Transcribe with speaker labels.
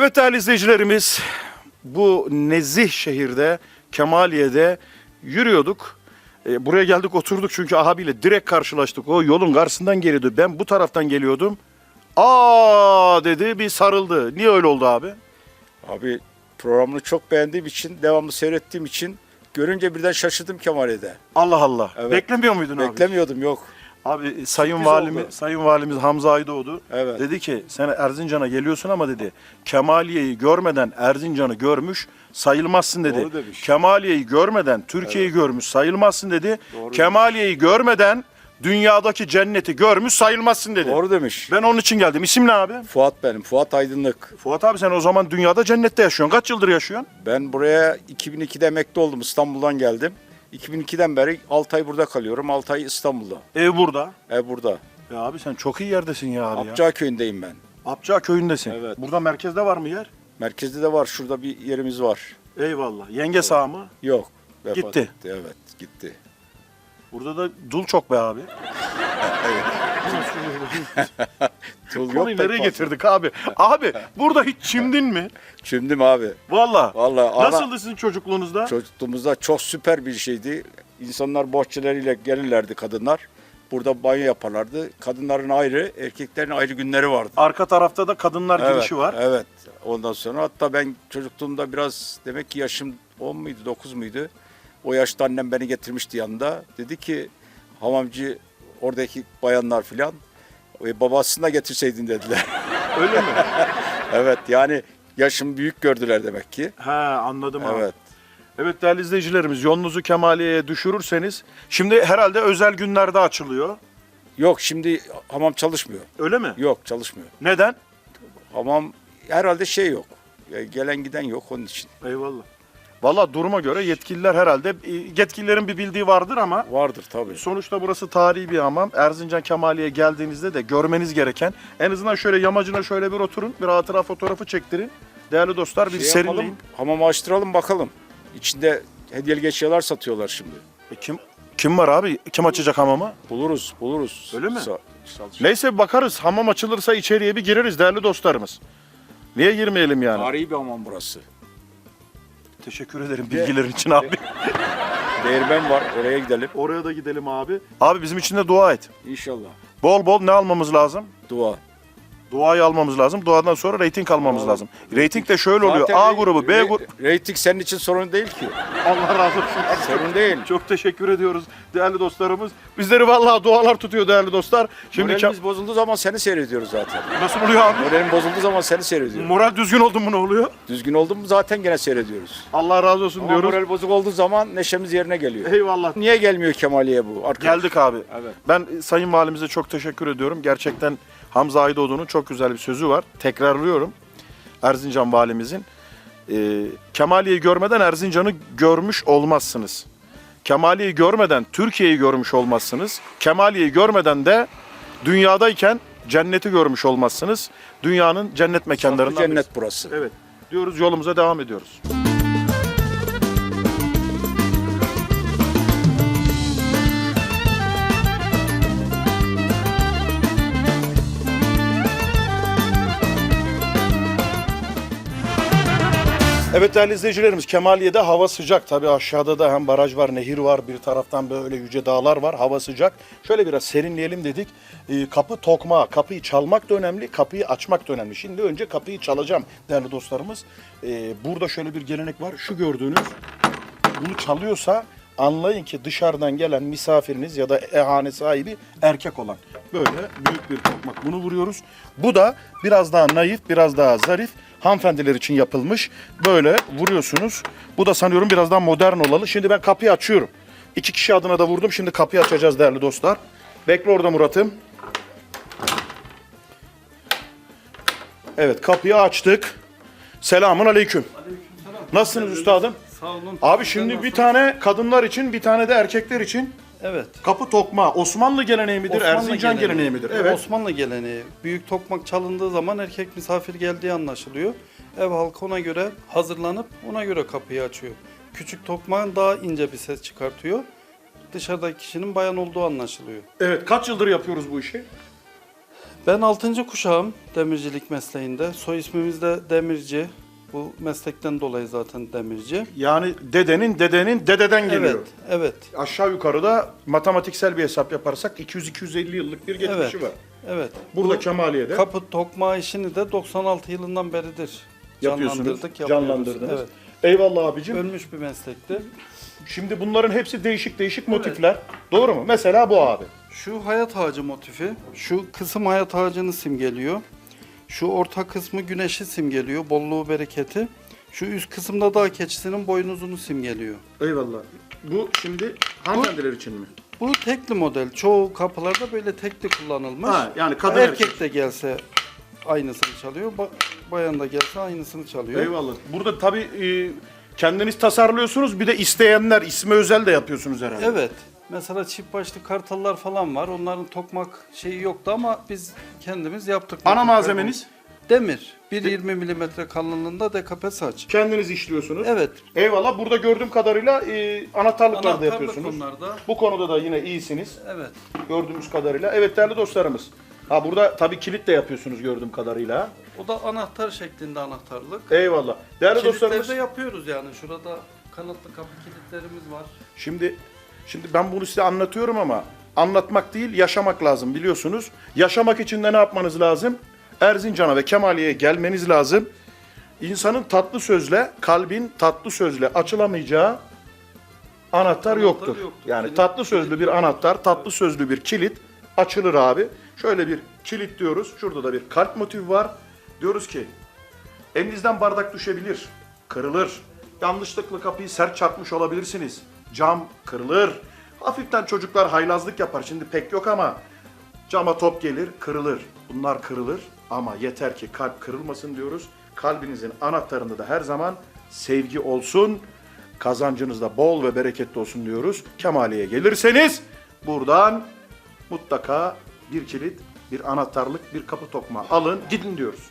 Speaker 1: Evet değerli izleyicilerimiz bu nezih şehirde Kemaliye'de yürüyorduk. E, buraya geldik oturduk çünkü abiyle direkt karşılaştık. O yolun karşısından geliyordu. Ben bu taraftan geliyordum. Aa dedi bir sarıldı. Niye öyle oldu abi?
Speaker 2: Abi programını çok beğendiğim için, devamlı seyrettiğim için görünce birden şaşırdım Kemaliye'de.
Speaker 1: Allah Allah.
Speaker 2: Evet.
Speaker 1: Beklemiyor muydun abi?
Speaker 2: Beklemiyordum yok.
Speaker 1: Abi sayın
Speaker 2: Sürpriz oldu.
Speaker 1: sayın valimiz Hamza Aydoğdu
Speaker 2: Evet.
Speaker 1: dedi ki sen Erzincan'a geliyorsun ama dedi Kemaliye'yi görmeden Erzincan'ı görmüş sayılmazsın dedi.
Speaker 2: Doğru demiş.
Speaker 1: Kemaliye'yi görmeden Türkiye'yi görmüş sayılmazsın dedi.
Speaker 2: Doğru
Speaker 1: Kemaliye'yi görmeden dünyadaki cenneti görmüş sayılmazsın dedi.
Speaker 2: Doğru demiş.
Speaker 1: Ben onun için geldim. İsim ne abi?
Speaker 2: Fuat benim, Fuat Aydınlık.
Speaker 1: Fuat abi sen o zaman dünyada cennette yaşıyorsun. Kaç yıldır yaşıyorsun?
Speaker 2: Ben buraya 2002'de emekli oldum, İstanbul'dan geldim. 2002'den beri 6 ay burada kalıyorum, 6 ay İstanbul'da.
Speaker 1: Ev burada.
Speaker 2: Ev burada.
Speaker 1: Ya abi sen çok iyi yerdesin ya abi ya.
Speaker 2: Köyündeyim ben.
Speaker 1: Apça köyündesin.
Speaker 2: Evet.
Speaker 1: Burada merkezde var mı yer?
Speaker 2: Merkezde de var, şurada bir yerimiz var.
Speaker 1: Eyvallah. Yenge sağ mı?
Speaker 2: Yok. vefat
Speaker 1: Gitti.
Speaker 2: etti, Evet, gitti.
Speaker 1: Burada da dul çok be abi.
Speaker 2: Tul yok
Speaker 1: Konuyu
Speaker 2: pek
Speaker 1: nereye
Speaker 2: fazla.
Speaker 1: getirdik abi? Abi burada hiç çimdin mi?
Speaker 2: Çimdim abi.
Speaker 1: Valla.
Speaker 2: Vallahi ana-
Speaker 1: Nasıldı sizin çocukluğunuzda?
Speaker 2: Çocukluğumuzda çok süper bir şeydi. İnsanlar bohçeleriyle gelirlerdi kadınlar. Burada banyo yaparlardı. Kadınların ayrı, erkeklerin ayrı günleri vardı.
Speaker 1: Arka tarafta da kadınlar girişi var.
Speaker 2: Evet. Ondan sonra hatta ben çocukluğumda biraz demek ki yaşım 10 muydu 9 muydu? O yaşta annem beni getirmişti yanında. Dedi ki hamamcı oradaki bayanlar filan e, babasını da getirseydin dediler.
Speaker 1: Öyle mi?
Speaker 2: evet yani yaşım büyük gördüler demek ki.
Speaker 1: He anladım abi.
Speaker 2: Evet.
Speaker 1: Evet değerli izleyicilerimiz yolunuzu Kemaliye'ye düşürürseniz şimdi herhalde özel günlerde açılıyor.
Speaker 2: Yok şimdi hamam çalışmıyor.
Speaker 1: Öyle mi?
Speaker 2: Yok çalışmıyor.
Speaker 1: Neden?
Speaker 2: Hamam herhalde şey yok. E, Gelen giden yok onun için.
Speaker 1: Eyvallah. Valla duruma göre yetkililer herhalde e, yetkililerin bir bildiği vardır ama
Speaker 2: Vardır tabii.
Speaker 1: Sonuçta burası tarihi bir hamam. Erzincan Kemali'ye geldiğinizde de görmeniz gereken en azından şöyle yamacına şöyle bir oturun. Bir hatıra fotoğrafı çektirin. Değerli dostlar bir
Speaker 2: Şey
Speaker 1: serinleyin.
Speaker 2: yapalım, hamamı açtıralım bakalım. İçinde hediyelik eşyalar satıyorlar şimdi.
Speaker 1: E kim kim var abi? Kim açacak hamamı?
Speaker 2: Buluruz, buluruz.
Speaker 1: Öyle mi?
Speaker 2: Sa-
Speaker 1: Neyse bakarız. Hamam açılırsa içeriye bir gireriz değerli dostlarımız. Niye girmeyelim yani?
Speaker 2: Tarihi bir hamam burası.
Speaker 1: Teşekkür ederim bilgilerin için abi.
Speaker 2: Değirmen var, oraya gidelim.
Speaker 1: Oraya da gidelim abi. Abi bizim için de dua et.
Speaker 2: İnşallah.
Speaker 1: Bol bol ne almamız lazım?
Speaker 2: Dua.
Speaker 1: Duayı almamız lazım. Duadan sonra reyting almamız lazım. Reyting de şöyle oluyor.
Speaker 2: Zaten
Speaker 1: A grubu, B grubu.
Speaker 2: Reyting senin için sorun değil ki.
Speaker 1: Allah razı olsun.
Speaker 2: Sorun değil.
Speaker 1: Çok teşekkür ediyoruz değerli dostlarımız. Bizleri vallahi dualar tutuyor değerli dostlar. Şimdi
Speaker 2: Moralimiz bozulduğu zaman seni seyrediyoruz zaten.
Speaker 1: Nasıl oluyor abi?
Speaker 2: Moralim bozulduğu zaman seni seyrediyoruz.
Speaker 1: Moral düzgün oldu mu ne oluyor?
Speaker 2: Düzgün oldun mu zaten gene seyrediyoruz.
Speaker 1: Allah razı olsun
Speaker 2: Ama
Speaker 1: diyoruz.
Speaker 2: moral bozuk olduğu zaman neşemiz yerine geliyor.
Speaker 1: Eyvallah.
Speaker 2: Niye gelmiyor Kemaliye bu? Arkadaş?
Speaker 1: Geldik abi.
Speaker 2: Evet.
Speaker 1: Ben e, Sayın Valimize çok teşekkür ediyorum. Gerçekten Hamza Aydoğdu'nun çok güzel bir sözü var. Tekrarlıyorum. Erzincan Valimizin. E, Kemaliye'yi görmeden Erzincan'ı görmüş olmazsınız. Kemaliye'yi görmeden Türkiye'yi görmüş olmazsınız. Kemaliye'yi görmeden de dünyadayken cenneti görmüş olmazsınız. Dünyanın cennet mekanlarından
Speaker 2: Cennet
Speaker 1: birisi.
Speaker 2: burası.
Speaker 1: Evet. Diyoruz yolumuza devam ediyoruz. Evet değerli izleyicilerimiz Kemaliye'de hava sıcak. Tabii aşağıda da hem baraj var, nehir var. Bir taraftan böyle yüce dağlar var. Hava sıcak. Şöyle biraz serinleyelim dedik. Ee, kapı tokma, kapıyı çalmak da önemli, kapıyı açmak da önemli. Şimdi önce kapıyı çalacağım değerli dostlarımız. Ee, burada şöyle bir gelenek var. Şu gördüğünüz bunu çalıyorsa anlayın ki dışarıdan gelen misafiriniz ya da ehane sahibi erkek olan. Böyle büyük bir tokmak bunu vuruyoruz. Bu da biraz daha naif, biraz daha zarif hanımefendiler için yapılmış. Böyle vuruyorsunuz. Bu da sanıyorum biraz daha modern olalı. Şimdi ben kapıyı açıyorum. İki kişi adına da vurdum. Şimdi kapıyı açacağız değerli dostlar. Bekle orada Murat'ım. Evet kapıyı açtık. Selamun aleyküm. Nasılsınız üstadım?
Speaker 3: Sağ olun.
Speaker 1: Abi şimdi bir tane kadınlar için bir tane de erkekler için
Speaker 3: Evet.
Speaker 1: kapı tokma Osmanlı geleneği midir, Erzincan geleneği, midir? Evet.
Speaker 3: Osmanlı geleneği. Büyük tokmak çalındığı zaman erkek misafir geldiği anlaşılıyor. Ev halkı ona göre hazırlanıp ona göre kapıyı açıyor. Küçük tokmağın daha ince bir ses çıkartıyor. Dışarıdaki kişinin bayan olduğu anlaşılıyor.
Speaker 1: Evet. Kaç yıldır yapıyoruz bu işi?
Speaker 3: Ben 6. kuşağım demircilik mesleğinde. Soy ismimiz de Demirci. Bu meslekten dolayı zaten demirci.
Speaker 1: Yani dedenin dedenin dededen geliyor.
Speaker 3: Evet, evet.
Speaker 1: Aşağı yukarıda matematiksel bir hesap yaparsak 200-250 yıllık bir geçmişi
Speaker 3: Evet.
Speaker 1: var.
Speaker 3: Evet.
Speaker 1: Burada
Speaker 3: Bu
Speaker 1: Kemaliye'de
Speaker 3: kapı tokma işini de 96 yılından beridir canlandırdık,
Speaker 1: canlandırdınız.
Speaker 3: Evet.
Speaker 1: Eyvallah abicim.
Speaker 3: Ölmüş bir meslekti.
Speaker 1: Şimdi bunların hepsi değişik değişik motifler. Doğru mu? Mesela bu abi.
Speaker 3: Şu hayat ağacı motifi, şu kısım hayat ağacını simgeliyor. Şu orta kısmı güneşi simgeliyor, bolluğu, bereketi. Şu üst kısımda dağ keçisinin boynuzunu simgeliyor.
Speaker 1: Eyvallah. Bu şimdi hanımefendiler için mi?
Speaker 3: Bu tekli model. Çoğu kapılarda böyle tekli kullanılmış.
Speaker 1: Ha, yani kadın
Speaker 3: erkek,
Speaker 1: erkek.
Speaker 3: de gelse aynısını çalıyor. ba- bayan da gelse aynısını çalıyor.
Speaker 1: Eyvallah. Burada tabii e, kendiniz tasarlıyorsunuz. Bir de isteyenler ismi özel de yapıyorsunuz herhalde.
Speaker 3: Evet. Mesela çift başlı kartallar falan var. Onların tokmak şeyi yoktu ama biz kendimiz yaptık.
Speaker 1: Ana malzemeniz?
Speaker 3: Demir. 1.20 milimetre kalınlığında dekape saç.
Speaker 1: Kendiniz işliyorsunuz.
Speaker 3: Evet.
Speaker 1: Eyvallah. Burada gördüğüm kadarıyla e, anahtarlıklar da
Speaker 3: Anahtarlık
Speaker 1: yapıyorsunuz.
Speaker 3: onlarda.
Speaker 1: Bu konuda da yine iyisiniz.
Speaker 3: Evet.
Speaker 1: Gördüğümüz kadarıyla. Evet değerli dostlarımız. Ha burada tabii kilit de yapıyorsunuz gördüğüm kadarıyla.
Speaker 3: O da anahtar şeklinde anahtarlık.
Speaker 1: Eyvallah. Değerli
Speaker 3: Kilitleri
Speaker 1: dostlarımız.
Speaker 3: de yapıyoruz yani. Şurada kanatlı kapı kilitlerimiz var.
Speaker 1: Şimdi şimdi ben bunu size anlatıyorum ama anlatmak değil yaşamak lazım biliyorsunuz. Yaşamak için de ne yapmanız lazım? Erzincan'a ve Kemaliye'ye gelmeniz lazım. İnsanın tatlı sözle, kalbin tatlı sözle açılamayacağı anahtar yoktur.
Speaker 3: yoktur.
Speaker 1: Yani tatlı sözlü bir anahtar, tatlı sözlü bir kilit açılır abi. Şöyle bir kilit diyoruz. Şurada da bir kalp motifi var. Diyoruz ki Elinizden bardak düşebilir, kırılır. Yanlışlıkla kapıyı sert çarpmış olabilirsiniz. Cam kırılır. Hafiften çocuklar haylazlık yapar. Şimdi pek yok ama cama top gelir, kırılır. Bunlar kırılır ama yeter ki kalp kırılmasın diyoruz. Kalbinizin anahtarında da her zaman sevgi olsun. Kazancınız da bol ve bereketli olsun diyoruz. Kemaliye gelirseniz buradan mutlaka bir kilit, bir anahtarlık, bir kapı tokma alın, gidin diyoruz.